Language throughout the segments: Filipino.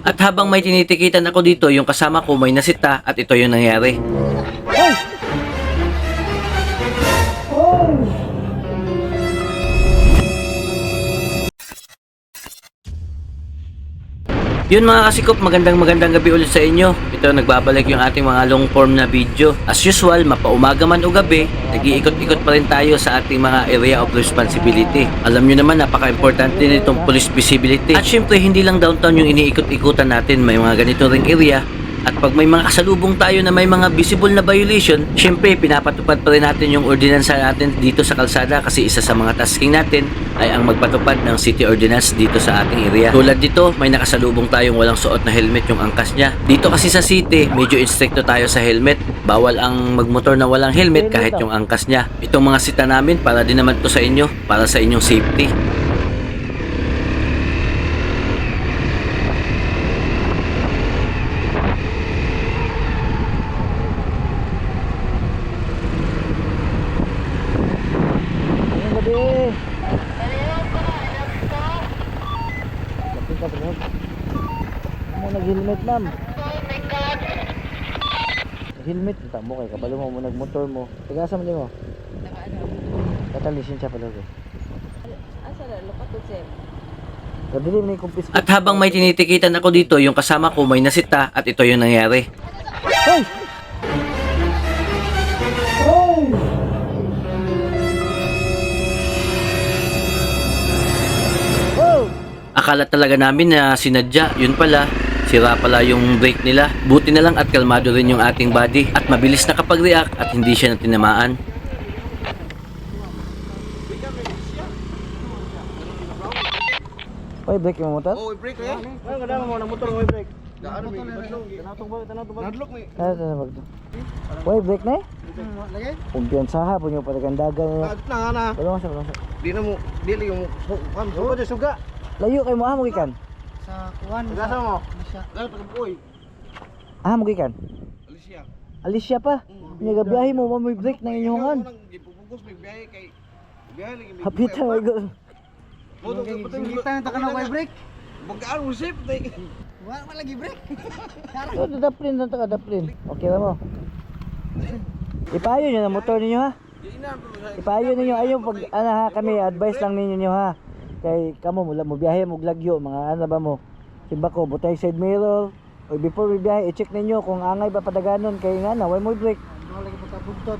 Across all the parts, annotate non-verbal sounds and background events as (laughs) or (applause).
At habang may tinitikitan ako dito, yung kasama ko may nasita at ito yung nangyari. Yun mga kasikop, magandang magandang gabi ulit sa inyo. Ito nagbabalik yung ating mga long form na video. As usual, mapaumaga man o gabi, nag-iikot-ikot pa rin tayo sa ating mga area of responsibility. Alam nyo naman, napaka-importante nitong police visibility. At syempre, hindi lang downtown yung iniikot-ikutan natin. May mga ganito ring area at pag may mga kasalubong tayo na may mga visible na violation, syempre pinapatupad pa rin natin yung ordinansa natin dito sa kalsada kasi isa sa mga tasking natin ay ang magpatupad ng city ordinance dito sa ating area. Tulad dito, may nakasalubong tayong walang suot na helmet yung angkas niya. Dito kasi sa city, medyo instricto tayo sa helmet. Bawal ang magmotor na walang helmet kahit yung angkas niya. Itong mga sita namin para din naman to sa inyo, para sa inyong safety. Ka bro. Mo nag-helmet ma'am. Helmet ta mo kay kabalo mo mo nagmotor mo. Tagasa man mo. Kata lisensya pala ko. Asa na lupatot sir? At habang may tinitikitan ako dito, yung kasama ko may nasita at ito yung nangyari. Hoy! Akala talaga namin na sinadya, yun pala, sira pala yung brake nila. Buti na lang at kalmado rin yung ating body at mabilis nakapag-react at hindi siya natinamaan. Hoy, break yung motor. Oh, break ya. Ay, kada mo nang motor, hoy break. Daan mi badlong. Tanatong ba, tanatong ba? Nadlok mi. Ano na ba? Hoy, break na. eh. Lagi. Kumpiyansa ha, punyo patagandagan. Adut na ana. Wala sa, wala sa. Di na mo kam. Oh, di suga. Layo kay mo ah, mo gikan. Sa kuan. Gasa mo. Dali pag boy. Ah, mo gikan. Alicia. Alicia pa. Nya gabiyahe mo mo may break na inyongan. Gipupugos may biyahe kay biyahe lagi may. Hapitan mo go. Boto ka patay. Singitan ta kana may break. Bagaan mo sip tay. Wa man lagi break. (laughs) So, daplin lang taka daplin. Okay ra mo. Ipayo niyo na motor ninyo ha. Ipayo ninyo ayo pag ano ha kami advice lang ninyo niyo ha. Kay kamo mula mo biyahe mo lagyo mga ano ba mo. Simba ko butay side mirror. O before we biyahe i-check ninyo kung angay ba padaganon kay nga na way mo break.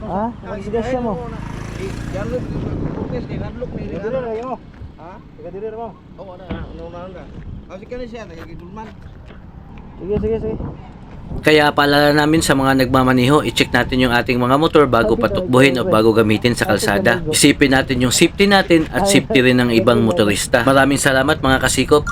Ha? Magsigasya mo. Sige sige sige. Kaya paalala namin sa mga nagmamaniho, i-check natin yung ating mga motor bago patukbuhin o bago gamitin sa kalsada. Isipin natin yung safety natin at safety rin ng ibang motorista. Maraming salamat mga kasikop.